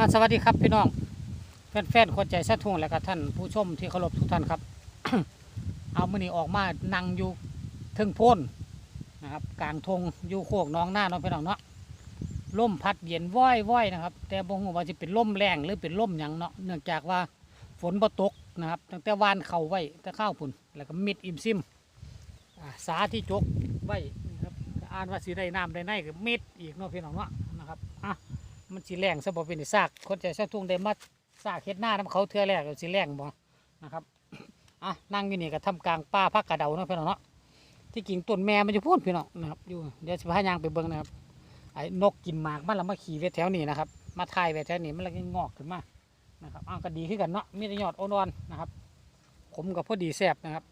อ่าสวัสดีครับพี่น้อง แฟนๆคนใจสะทุ่งและก็ท่านผู้ชมที่เคารพทุกท่านครับ เอามือนี้ออกมานั่งอยู่เทึงพ้นนะครับกลางทงอยู่โคกน้องหน้าเนาะพี่น้องเนาะลมพัดเย็นว้อยว้อยนะครับ แต่บ่ฮู้ว่าจะเป็นลมแรงหรือเป็นลมหยังเนาะเนื่องจากว่าฝนบ่ตกนะครับตั้งแต่วานเข่าไว้แต่ข้าวพุนแล้วก็มิดอิมซิมสาที่จกไว้นะครับอ่านว่าสีได้น้ำได้ในก็มิดอีกเนาะพี่น้องเนาะนะครับอะ มันสิแรงซะบ่เป็นซากคนใจซะทุ่งได้มาซากเฮ็ดหน้านํเขาเทือแรกสิแรงบ่นะครับอะนั่งอยู่นี่ก็ทำกลางป่าพักกระเดาเนาะพี่น้องเนาะที่กิ่งต้นแม่มันจะพูดพี่น้องนะครับอยู่เดี๋ยวสิพายางไปเบิ่งนะครับไอ้นกกินหมากมันล้วมาขี่ไว้แถวนี้นะครับ มาถ่ายไว้แถวนี้มันล้วก็งอกขึ้นมานะครับอ้าวก็ดีขึ้นกันเนาะมีแต่ยอดอ่อนๆนะครับผมกับพอดีแซบนะครับ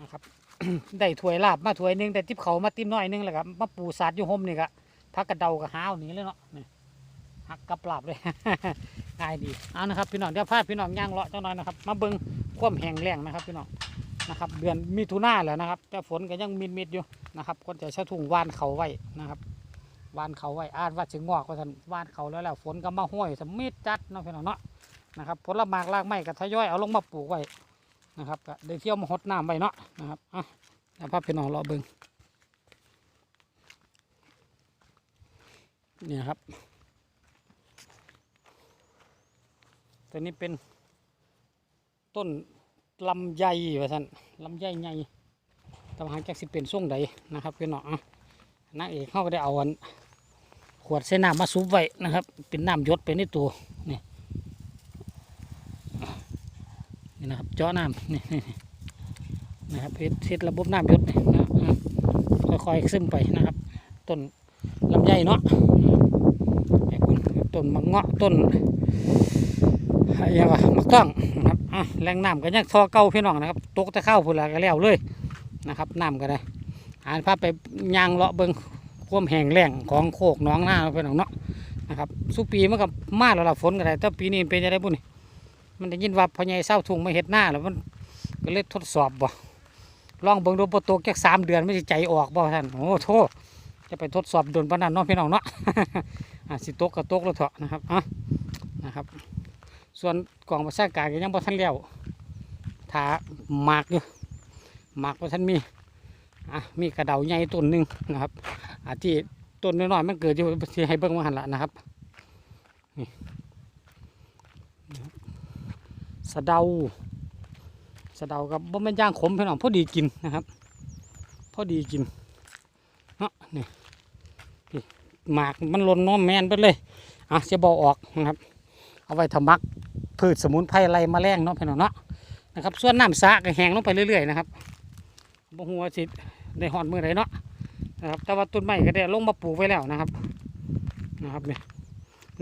นะครับ ได้ถ้วยลาบมาถ้วยหนึงได้ทิพเขามาติ้มน้อยหนึงแหล้วก็มาปูสาดอยู่ห่มนี่ก็ พักกระเดากระหาวหนีเลยเนาะนี่หักกระปรับเลยง่ายดีเอานะครับพี่น้องเดี๋ยวพาพี่น้องย่างเลาะเจ้าน้อยนะครับ มาเบิ้งความแห้งแล้งนะครับพี่น้องนะครับ เดือนมิถุนาแล้วนะครับ แต่ฝนก็ยังมิดมิดอยู่นะครับคนจะใช้ถุงวานเขาไว้นะครับวานเขาไว้อานว่าถึงงอกว่าท่านวานเขาแล้วแล้วฝนก็มาห้วยสมิดจัดเนาะพี่น้องเนาะนะครับผลไม้รากไม้ก็ทยอยเอาลงมาปลูกไว้นะครับก็ได้เที่ยวมาหดน้ำไว้เนาะนะครับอะเดี๋ยวพาพี่น้องเลาะเบิ้ง เนี่ยครับ ตัวนี้เป็นต้นลำไยว่าท่านลำไยใหญ่ตำหางจากสิเป็นส่งใดนะครับพี่น้องอะนางเอกเข้าไปได้เอาอันขวดเส้นน้ำมาซุปไว้นะครับ เป็นน้ำยดไปในตัวนี่นี่นะครับเจาะน้ำนี่นี่นะครับเฮ็ดเฮ็ดระบบน้ำยดนี่นะค่อยๆซึมไปนะครับ ต้น ลำไยเนาะไอ้คุณต้นมะเงาะต้นอะไรวะมะต้งนะครับอะแรงน้ำก็ยังทอเก่าพี่น้องนะครับตกแต่ข้าพุ่นละก็แล้วเลยนะครับน้ำก็ได้หาภาพไปยางเลาะเบิ้งความแห้งแล้งของโคกน้องหน้าพี่น้องเนาะนะครับสุปีมันก็มาแล้วล่ะฝนก็ได้แต่ปีนี้เป็นยังไงบุ่นมันได้ยินว่าพอใหญ่เศร้าทุ่งมาเห็ดหน้าแล้วมันก็เลยทดสอบบ่ลองเบิ่งดูบ่ตกแค่สามเดือนไม่ใช่ใจออกบ่ท่านโอ้โทษ จะไปทดสอบโดนปนนั้นเนาะพี่น้องเนาะอะสิตกก็ตกแล้วเถอะนะครับอะนะครับ ส่วนกล่องประชาการก็ยังบ่ทันแล้วถาหมากอยู่หมากบ่ทันมีอะมีกระเดาใหญ่ต้นหนึ่งนะครับอะที่ต้นน้อยๆมันเกิดอยู่ที่ให้เบิ่งมาหันละนะครับนี่นะครับสะเดาสะเดากับบ่แม่นย่างขมพี่น้องพอดีกินนะครับ พอดีกิน เนาะนี่หมากมันล่นเน้อแมนไปเลยอะจะบอออกนะครับ เอาไว้ทำมักพืชสมุนไพรอะไรมาแรงเนาะพี่น้องเนาะนะครับส่วนน้ำสระก็แห้งลงไปเรื่อยๆนะครับบ่หัวสิได้หอดมือไรเนาะนะครับแต่ว่าต้นไม้ก็ได้ลงมาปลูกไว้แล้วนะครับนะครับเนี่ย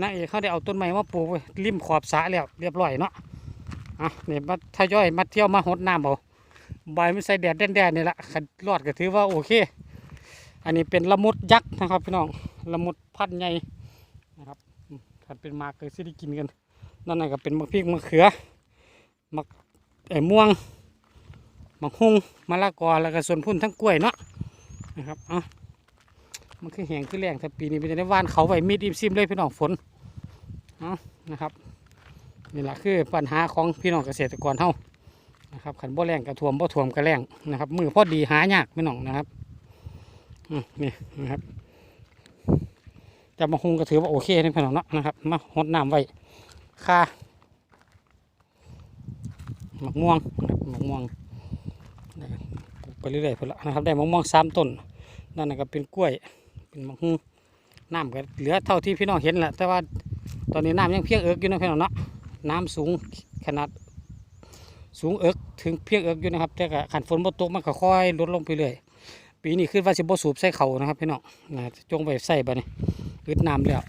นาเอกเขาได้เอาต้นไม้มาปลูกไว้ริมขอบสระแล้วเรียบร้อยเนาะอะเนี่ยมาทยอยมาเที่ยวมาหดน้ำเอาใบไม่ใส่แดดแดดๆนี่แหละขันรอดก็ถือว่าโอเค อันนี้เป็นละมุดยักษ์นะครับพี่น้องละมุดพันธุ์ใหญ่นะครับถ้าเป็นมาเกก็สิได้กินกันนั่นน่ะก็เป็นมะพริกมะเขือมะไอ้ม่วงมะฮุงมะละกอแล้วก็ส่วนพุ่นทั้งกล้วยเนาะนะครับอะมันคือแห้งคือแรงแต่ปีนี้เป็นในว่านเขาไว้มีดอิมซิมเลยพี่น้องฝนอานะครับนี่แหละคือปัญหาของพี่น้องเกษตรกรเฮานะครับขันบ่แรงกระท่วมบ่ท่วมกระแรงนะครับมือพอดีหายากพี่น้องนะครับ นี่นะครับจะมาหุงก็ถือว่าโอเคในพี่น้องเนาะนะครับมาหดน้ำไว้ค่าหมักม่วงนะครับหมักม่วงไปเรื่อยๆไปละนะครับได้มักม่วงสามต้นนั่นก็เป็นกล้วยเป็นมักฮุงน้ำก็เหลือเท่าที่พี่น้องเห็นแหละแต่ว่าตอนนี้น้ำยังเพียงเอิกอยู่นะพี่น้องเนาะน้ำสูงขนาดสูงเอิกถึงเพียงเอิกอยู่นะครับแต่ขันฝนบ่ตกมันก็ค่อยลดลงไปเรื่อย ปีนี้คือว่าสิบ่สูบใส่เขานะครับพี่น้องนะจงไปใส่บ่นี่อึดน้ำแล้ว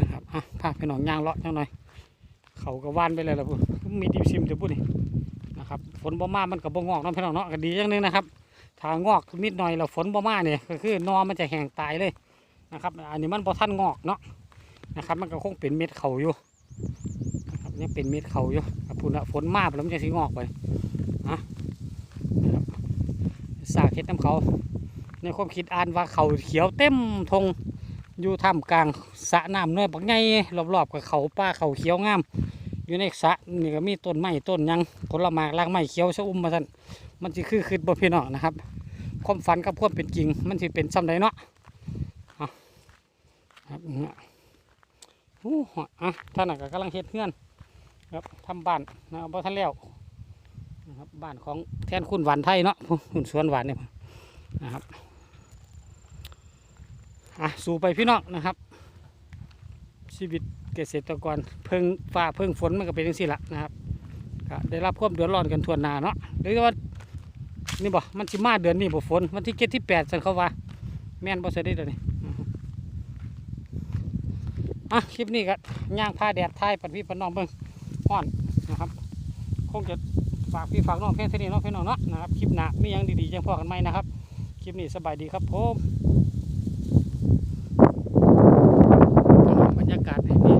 นะครับอะพาไปหนองย่างเลาะจังหน่อยเขาก็ว่านไปเลยล่ะพุ่มีดิบซิมจะพูดนี่นะครับฝนบ่มามันก็บ่งอกน้องพี่น้องเนาะก็ดีอย่างนึงนะครับถ้างอกนิดหน่อยแล้วฝนบ่มาเนี่ยก็คือนอมันจะแห้งตายเลยนะครับ อันนี้มันบ่ทันงอกเนาะนะครับ มันก็คงเป็นเม็ดเขาอยู่นะครับยังเป็นเม็ดเขาอยู่อะพุ่นละฝนมาแล้วมันจะสิงอกไปอะนะ เฮ็ดน้ำเขา ในความคิดอ่านว่าเขาเขียวเต็มทงอยู่ท่ามกลางสระน้ำน้อยบักใหญ่รอบๆกับเขาป่าเขาเขียวงาม อยู่ในสระนี่ก็มีต้นไม้ต้นยังผลไม้รากไม้เขียวชะอุ่มมาสั่นมันสิคือคือบ่พี่น้องนะครับ ความฝันกับความเป็นจริง มันสิเป็นซ้ำใดเนาะเอาครับเนี่ยโอ้โหอะท่านก็กำลังเฮ็ดเฮือนครับทำบ้านนะครับบ่ทันแล้ว นะครับบ้านของแทนคุณหวานไทยเนาะคุณสวนหวานเนี่ยนะครับอะสู่ไปพี่น้องนะครับ ชีวิตเกษตรกรเพิ่งฟ้าเพิ่งฝนมันก็เป็นอย่างนี้ละนะครับก็ได้รับความเดือดร้อนกันทั่วหน้าเนาะหรือว่านี่บ่มันสิมาเดือนนี้บ่ฝนวันที่เจ็ดที่แปดสันเขาว่า แม่นบ่เสยได้เดี๋ยวนี้อะคลิปนี้ก็ย่างผ้าแดดท้ายปัดพี่ปัดน้องเบิ่งฮ้อนนะครับ คงจะ ฝากพี่ฝากน้องเพื่อนที่นี่น้องเพื่อนน้องเนาะนะครับคลิปหนาไม่ยังดีๆยังพอกันไหมนะครับ คลิปนี้สบายดีครับผมบรรยากาศแบบนี้